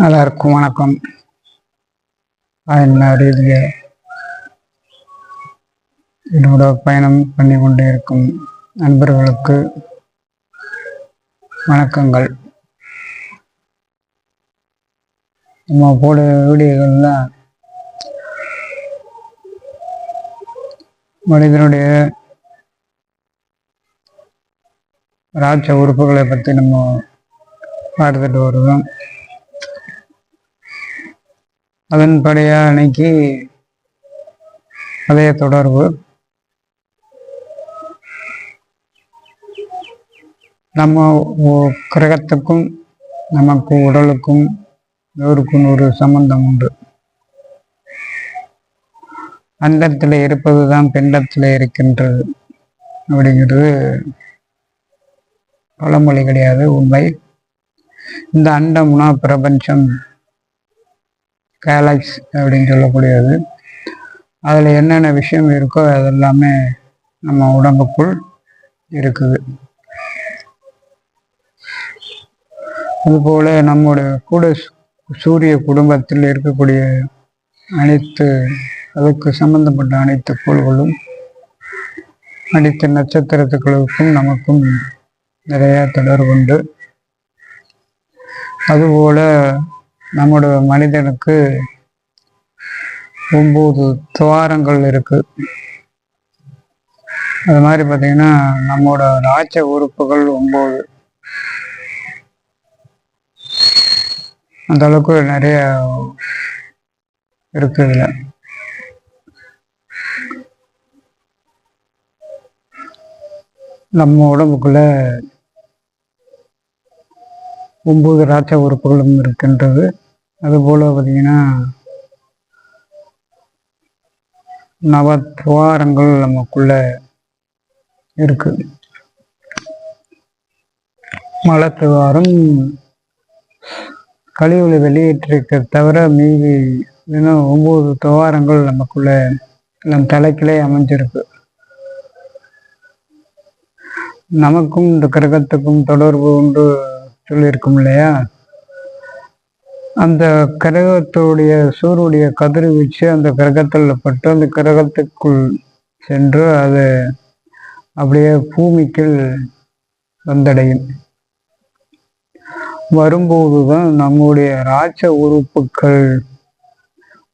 நல்லா இருக்கும் வணக்கம் பயன ரீதிய என்னோட பயணம் பண்ணி கொண்டே இருக்கும் நண்பர்களுக்கு வணக்கங்கள். நம்ம போட வீடியோகள்லாம் மனிதனுடைய ராட்ச உறுப்புகளை பற்றி நம்ம பார்த்துட்டு வருவோம். அதன்படியா அன்னைக்கு அதே தொடர்பு. நம்ம கிரகத்துக்கும் நமக்கு உடலுக்கும் நூறுக்கு ஒரு சம்பந்தம் உண்டு. அண்டத்தில் இருப்பதுதான் பிண்டத்தில் இருக்கின்றது அப்படிங்கிறது பழமொழி கிடையாது உண்மை. இந்த அண்டம்னா பிரபஞ்சம் கேலக்ஸ் அப்படின்னு சொல்லக்கூடியது. அதில் என்னென்ன விஷயம் இருக்கோ அதெல்லாமே நம்ம உடம்புக்குள் இருக்குது. அதுபோல் நம்முடைய கூட சூரிய குடும்பத்தில் இருக்கக்கூடிய அனைத்து அதுக்கு சம்பந்தப்பட்ட அனைத்து கோள்களும் அனைத்து நட்சத்திரத்துக்களுக்கும் நமக்கும் நிறைய தொடர்புண்டு. அதுபோல நம்முடைய மனிதனுக்கு ஒம்பது துவாரங்கள் இருக்கு. அது மாதிரி பார்த்தீங்கன்னா நம்மோட ராட்ச உறுப்புகள் ஒம்பது அந்த அளவுக்கு நிறைய இருக்கு இதில். நம்ம உடம்புக்குள்ள ஒம்பது ராட்ச உறுப்புகளும் இருக்கின்றது. அதுபோல் பார்த்தீங்கன்னா நவ துவாரங்கள் நமக்குள்ள இருக்கு. மலத்துவாரம் கழிவுகளை வெளியேற்றிருக்க தவிர மீதி இன்னும் ஒம்பது துவாரங்கள் நமக்குள்ள நம் தலைக்கிலே அமைஞ்சிருக்கு. நமக்கும் இந்த கிரகத்துக்கும் தொடர்பு உண்டு சொல்லியிருக்கும் இல்லையா? அந்த கிரகத்துடைய சூரியனுடைய கதிர்வீச்சு அந்த கிரகத்தில் பட்டு அந்த கிரகத்துக்குள் சென்று அது அப்படியே பூமிக்குள் வந்தடையும். வரும்போதுதான் நம்முடைய ராஜ உறுப்புகள்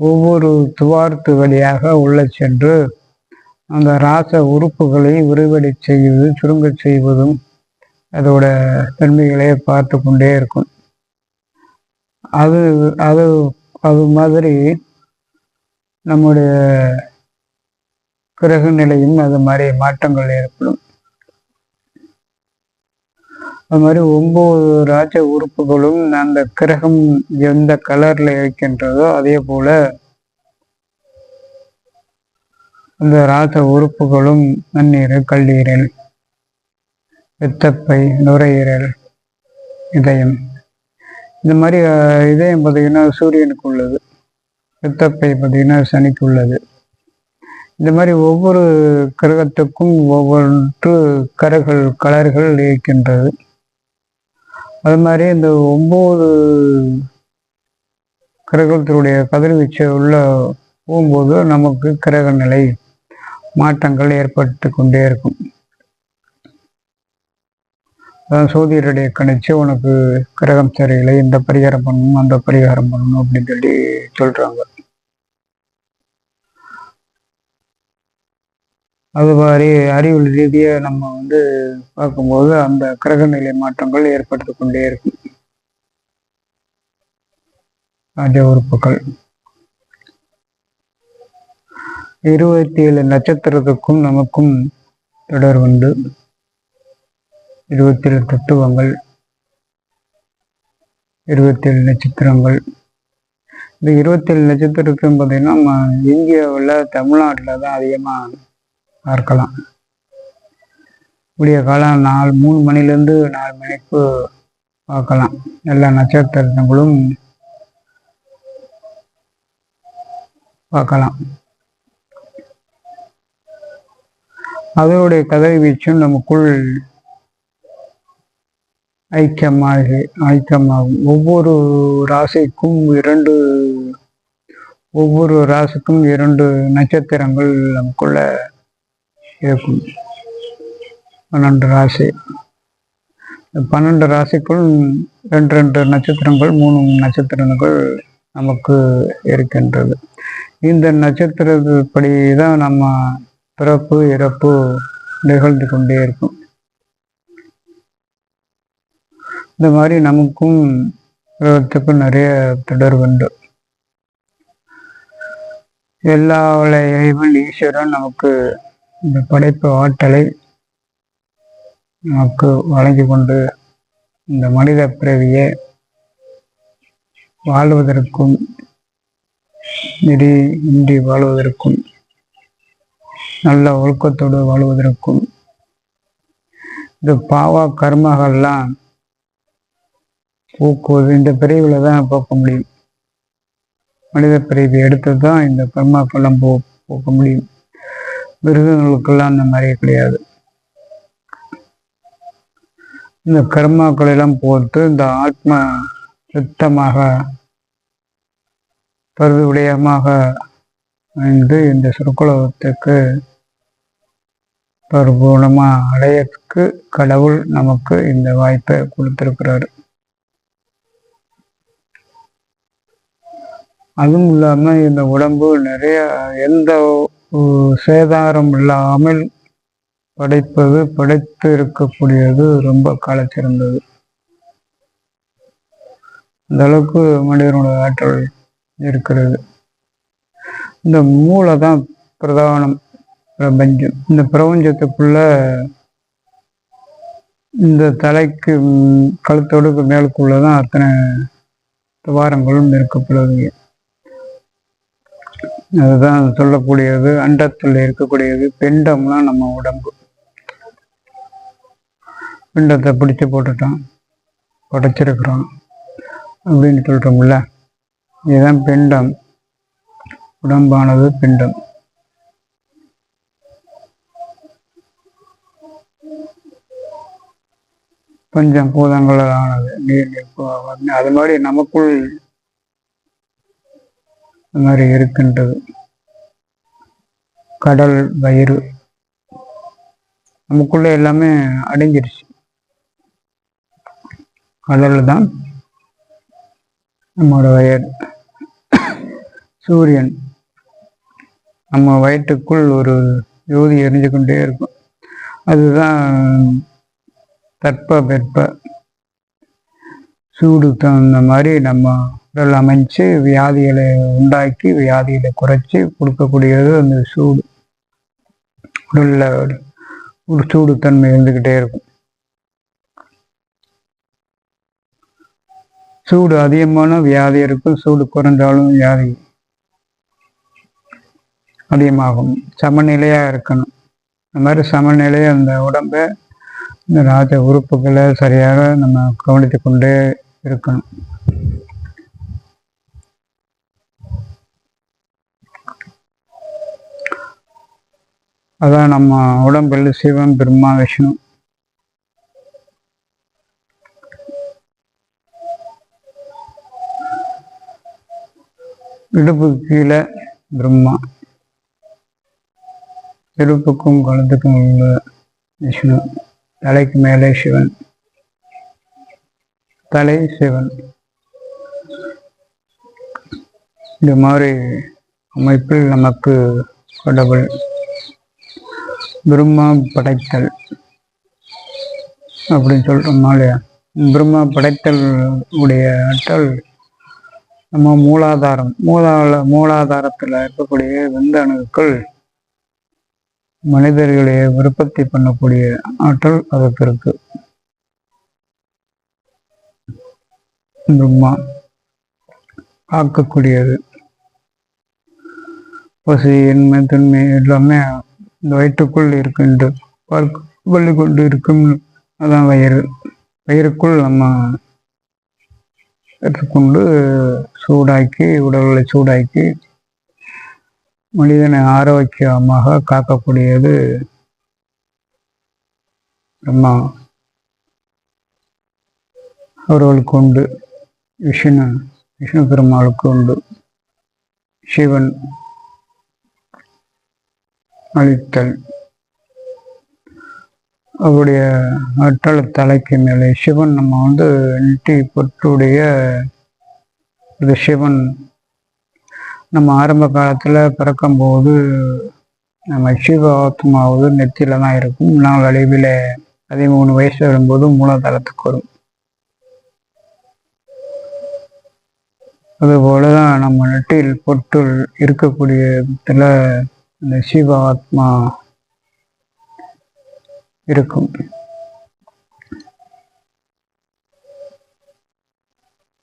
ஒவ்வொரு துவார்த்து வழியாக உள்ள சென்று அந்த ராச உறுப்புகளை விரிவடை செய்வது சுருங்க செய்வதும் அதோட தன்மைகளை பார்த்து கொண்டே இருக்கும். அது அது அது மாதிரி நம்முடைய கிரக நிலையும் அது மாதிரி மாற்றங்கள் ஏற்படும். அது மாதிரி ஒன்பது ராஜ உறுப்புகளும் அந்த கிரகம் எந்த கலர்ல இருக்கின்றதோ அதே போல அந்த ராஜ உறுப்புகளும் நன்னீர் கல்லீரல் வெத்தப்பை நுரையீரல் இதயம். இந்த மாதிரி இதயம் பார்த்தீங்கன்னா சூரியனுக்கு உள்ளது. பித்தப்பை பார்த்தீங்கன்னா சனிக்கு உள்ளது. இந்த மாதிரி ஒவ்வொரு கிரகத்துக்கும் ஒவ்வொன்று கரைகள் கலர்கள் இருக்கின்றது. அது மாதிரி இந்த ஒம்பது கிரகத்தினுடைய கதிர்வீச்சு உள்ள போகும்போது நமக்கு கிரக நிலை மாற்றங்கள் ஏற்பட்டு கொண்டே இருக்கும். அதான் சோதியருடைய கணிச்சு உனக்கு கிரகம் சரியில்லை இந்த பரிகாரம் பண்ணணும் அந்த பரிகாரம் பண்ணணும் அப்படின்னு சொல்லி சொல்றாங்க. அது மாதிரி அறிவியல் ரீதியாக நம்ம வந்து பார்க்கும்போது அந்த கிரக நிலை மாற்றங்கள் ஏற்பட்டு கொண்டே இருக்கும். ராஜ உறுப்புகள். இருபத்தி ஏழு நட்சத்திரத்துக்கும் நமக்கும் தொடர் இருபத்தேழு இருபத்தி ஏழு தத்துவங்கள் இருபத்தி ஏழு நட்சத்திரங்கள். இந்த இருபத்தேழு ஏழு பார்த்திங்கன்னா பார்த்தீங்கன்னா நம்ம இந்தியாவில் தமிழ்நாட்டில் தான் அதிகமாக பார்க்கலாம். விடிய காலம் நாலு மூணு மணிலேருந்து நாலு மணிக்கு பார்க்கலாம். எல்லா நட்சத்திரங்களும் பார்க்கலாம். அதனுடைய கதை வீச்சும் நமக்குள் ஐக்கியமாகி ஐக்கியமாகும். ஒவ்வொரு ராசிக்கும் இரண்டு ஒவ்வொரு ராசிக்கும் இரண்டு நட்சத்திரங்கள் நமக்குள்ள இருக்கும். பன்னெண்டு ராசி. பன்னெண்டு ராசிக்குள் ரெண்டு ரெண்டு நட்சத்திரங்கள் மூணு நட்சத்திரங்கள் நமக்கு இருக்கின்றது. இந்த நட்சத்திரப்படி தான் நம்ம பிறப்பு இறப்பு நிகழ்ந்து கொண்டே இருக்கும். இந்த மாதிரி நமக்கும் கிரகத்துக்கும் நிறைய தொடர்பு உண்டு. எல்லா இறைவன் ஈஸ்வரன் நமக்கு இந்த படைப்பு ஆற்றலை நமக்கு வழங்கி கொண்டு இந்த மனித பிறவியை வாழ்வதற்கும் நெறி இன்றி வாழ்வதற்கும் நல்ல ஒழுக்கத்தோடு வாழ்வதற்கும் இந்த பாவ கர்மங்கள்லாம் போக்குவது இந்த பிரிவில் தான் போக்க முடியும். மனித பிரிவு எடுத்து தான் இந்த கர்மாக்கெல்லாம் போ போக்க முடியும். மிருகங்களுக்கெல்லாம் அந்த மாதிரி கிடையாது. இந்த கர்மாக்களை எல்லாம் போட்டு இந்த ஆத்ம சுத்தமாக பருது விடயமாக வந்து இந்த சுருக்குலகத்துக்கு பரிபூர்ணமாக அடையத்துக்கு கடவுள் நமக்கு இந்த வாய்ப்பை கொடுத்திருக்கிறாரு. அதுவும் இல்லாம இந்த உடம்பு நிறைய எந்த சேதாரம் இல்லாமல் படைப்பது படைத்து இருக்கக்கூடியது ரொம்ப காலச்சிறந்தது. அந்த அளவுக்கு மனிதனோட ஆற்றல் இருக்கிறது. இந்த மூளை தான் பிரதானம் பிரபஞ்சம். இந்த பிரபஞ்சத்துக்குள்ள இந்த தலைக்கு கழுத்தொடுக்கு மேலுக்குள்ளதான் அத்தனை துவாரங்களும் இருக்கப்படுவீங்க அதுதான் சொல்லக்கூடியது அண்டத்தில் இருக்கக்கூடியது பிண்டம்னா நம்ம உடம்பு. பிண்டத்தை பிடிச்சி போட்டுட்டோம் உடைச்சிருக்கிறோம் அப்படின்னு சொல்கிறோம்ல இதுதான் பிண்டம். உடம்பானது பிண்டம். பஞ்சம் பூதங்களால் ஆனது நீர் நெருப்பு, அது மாதிரி நமக்குள் இந்த மாதிரி இருக்கின்றது. கடல் வயிறு நமக்குள்ளே எல்லாமே அடைஞ்சிருச்சு கடல் தான் நம்மளோட வயர் சூரியன் நம்ம வயிற்றுக்குள் ஒரு ஜோதி எரிஞ்சு கொண்டே இருக்கும். அதுதான் தட்ப வெப்ப சூடு தகுந்த மாதிரி நம்ம உடல் அமைச்சு வியாதிகளை உண்டாக்கி வியாதிகளை குறைச்சி கொடுக்கக்கூடியது அந்த சூடு. உடல்ல ஒரு சூடு தன்மை இருந்துகிட்டே இருக்கும். சூடு அதிகமான வியாதி இருக்கும். சூடு குறைஞ்சாலும் வியாதி அதிகமாகும். சமநிலையா இருக்கணும். இந்த மாதிரி சமநிலையை அந்த உடம்ப இந்த ராஜ உறுப்புகளை சரியாக நம்ம கவனித்து கொண்டே இருக்கணும். அதான் நம்ம உடம்பில் சிவன் பிரம்மா விஷ்ணு. இடுப்புக்கு கீழே பிரம்மா. இடுப்புக்கும் குளத்துக்கும் உள்ள விஷ்ணு. தலைக்கு மேலே சிவன். தலை சிவன். இந்த மாதிரி அமைப்பில் நமக்கு கடவுள். பிரம்மா படைத்தல் அப்படின்னு சொல்கிறோம்னா இல்லையா? பிரம்மா படைத்தல் உடைய ஆற்றல் நம்ம மூலாதாரம். மூலால மூலாதாரத்தில் இருக்கக்கூடிய விந்தணுக்கள் மனிதர்களை விருப்பத்தை பண்ணக்கூடிய ஆற்றல் அதுக்கு இருக்கு. பிரம்மா காக்கக்கூடியது பசி என்மை தன்மை எல்லாமே வயிற்றுக்குள் இருக்கின்ற பள்ளி கொண்டு இருக்கும் அதான் வயிறு. வயிறுக்குள் நம்ம எடுத்துக்கொண்டு சூடாக்கி உடல்களை சூடாக்கி மனிதனை ஆரோக்கியமாக காக்கக்கூடியது பிரம்மா அவர்களுக்கு உண்டு. விஷ்ணு விஷ்ணு பெருமாளுக்கு உண்டு. சிவன் அளித்தல் அவருடைய அற்றல தலைக்கு மேலே சிவன் நம்ம வந்து நெட்டி பொற்றுடைய இது சிவன். நம்ம ஆரம்ப காலத்தில் பிறக்கும்போது நம்ம சிவ ஆத்மாவது நெத்தியில தான் இருக்கும். நாள் அழிவில் பதிமூணு வயசு வரும்போது மூலதளத்துக்கு வரும். அதுபோல தான் நம்ம நெட்டியில் பொட்டுள் இருக்கக்கூடிய இடத்துல இந்த சிவ ஆத்மா இருக்கும்.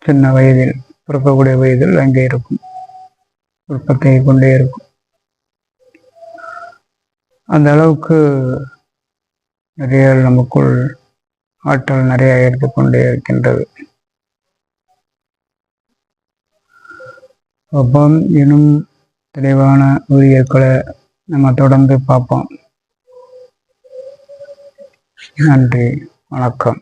சின்ன வயதில் பிறக்கக்கூடிய வயதில் அங்கே இருக்கும். உற்பத்தி கொண்டே இருக்கும். அந்த அளவுக்கு நிறைய நமக்குள் ஆற்றல் நிறைய எடுத்துக்கொண்டே இருக்கின்றது. அப்பம் எனும் தெளிவான ஊழியர்களை நம்ம தொடர்ந்து பார்ப்போம். நன்றி வணக்கம்.